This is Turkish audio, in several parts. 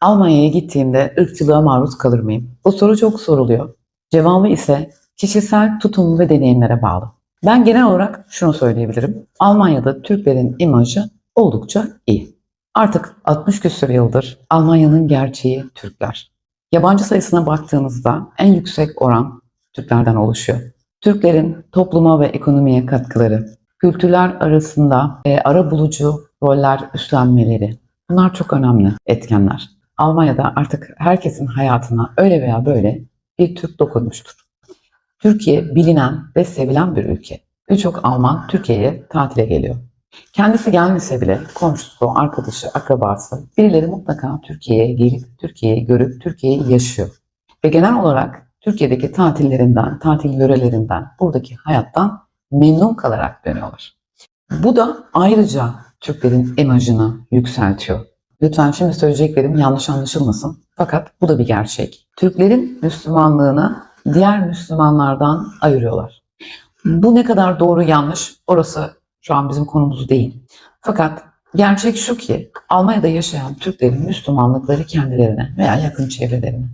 Almanya'ya gittiğimde ırkçılığa maruz kalır mıyım? Bu soru çok soruluyor. Cevabı ise kişisel tutum ve deneyimlere bağlı. Ben genel olarak şunu söyleyebilirim. Almanya'da Türklerin imajı oldukça iyi. Artık 60 küsur yıldır Almanya'nın gerçeği Türkler. Yabancı sayısına baktığınızda en yüksek oran Türklerden oluşuyor. Türklerin topluma ve ekonomiye katkıları, kültürler arasında e, ara bulucu roller üstlenmeleri, bunlar çok önemli etkenler. Almanya'da artık herkesin hayatına öyle veya böyle bir Türk dokunmuştur. Türkiye bilinen ve sevilen bir ülke. Birçok Alman Türkiye'ye tatile geliyor. Kendisi gelmese bile komşusu, arkadaşı, akrabası birileri mutlaka Türkiye'ye gelip Türkiye'yi görüp Türkiye'yi yaşıyor. Ve genel olarak Türkiye'deki tatillerinden, tatil yörelerinden, buradaki hayattan memnun kalarak dönüyorlar. Bu da ayrıca Türklerin imajını yükseltiyor. Lütfen şimdi söyleyeceklerim yanlış anlaşılmasın. Fakat bu da bir gerçek. Türklerin Müslümanlığını diğer Müslümanlardan ayırıyorlar. Bu ne kadar doğru yanlış orası şu an bizim konumuz değil. Fakat gerçek şu ki Almanya'da yaşayan Türklerin Müslümanlıkları kendilerine veya yakın çevrelerine.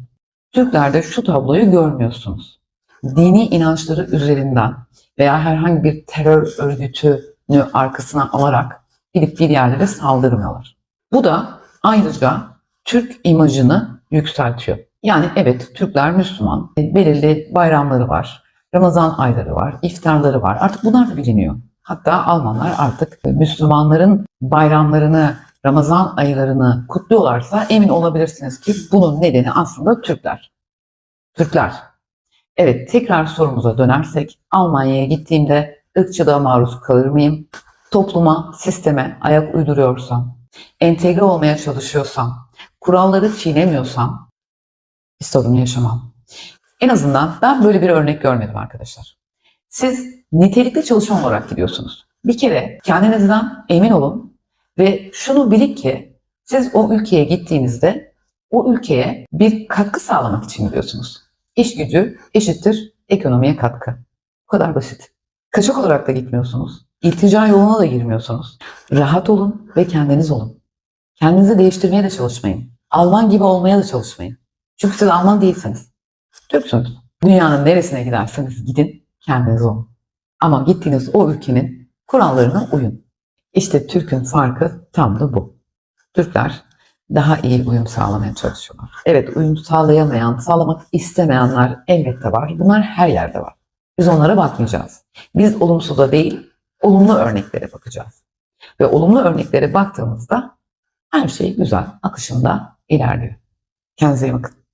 Türklerde şu tabloyu görmüyorsunuz. Dini inançları üzerinden veya herhangi bir terör örgütünü arkasına alarak gidip bir yerlere saldırmıyorlar. Bu da ayrıca Türk imajını yükseltiyor. Yani evet Türkler Müslüman, e, belirli bayramları var, Ramazan ayları var, iftarları var. Artık bunlar da biliniyor. Hatta Almanlar artık Müslümanların bayramlarını, Ramazan aylarını kutluyorlarsa emin olabilirsiniz ki bunun nedeni aslında Türkler. Türkler. Evet tekrar sorumuza dönersek Almanya'ya gittiğimde ırkçılığa maruz kalır mıyım? Topluma, sisteme ayak uyduruyorsam, entegre olmaya çalışıyorsam, kuralları çiğnemiyorsam bir sorun yaşamam. En azından ben böyle bir örnek görmedim arkadaşlar. Siz nitelikli çalışan olarak gidiyorsunuz. Bir kere kendinizden emin olun ve şunu bilin ki siz o ülkeye gittiğinizde o ülkeye bir katkı sağlamak için gidiyorsunuz. İş gücü eşittir ekonomiye katkı. Bu kadar basit. Kaçak olarak da gitmiyorsunuz. İltica yoluna da girmiyorsunuz. Rahat olun ve kendiniz olun. Kendinizi değiştirmeye de çalışmayın. Alman gibi olmaya da çalışmayın. Çünkü siz Alman değilsiniz. Türksünüz. Dünyanın neresine giderseniz gidin kendiniz olun. Ama gittiğiniz o ülkenin kurallarına uyun. İşte Türk'ün farkı tam da bu. Türkler daha iyi uyum sağlamaya çalışıyorlar. Evet uyum sağlayamayan, sağlamak istemeyenler elbette var. Bunlar her yerde var. Biz onlara bakmayacağız. Biz olumsuza değil, olumlu örneklere bakacağız. Ve olumlu örneklere baktığımızda her şey güzel, akışında ilerliyor. Kendinize iyi bakın.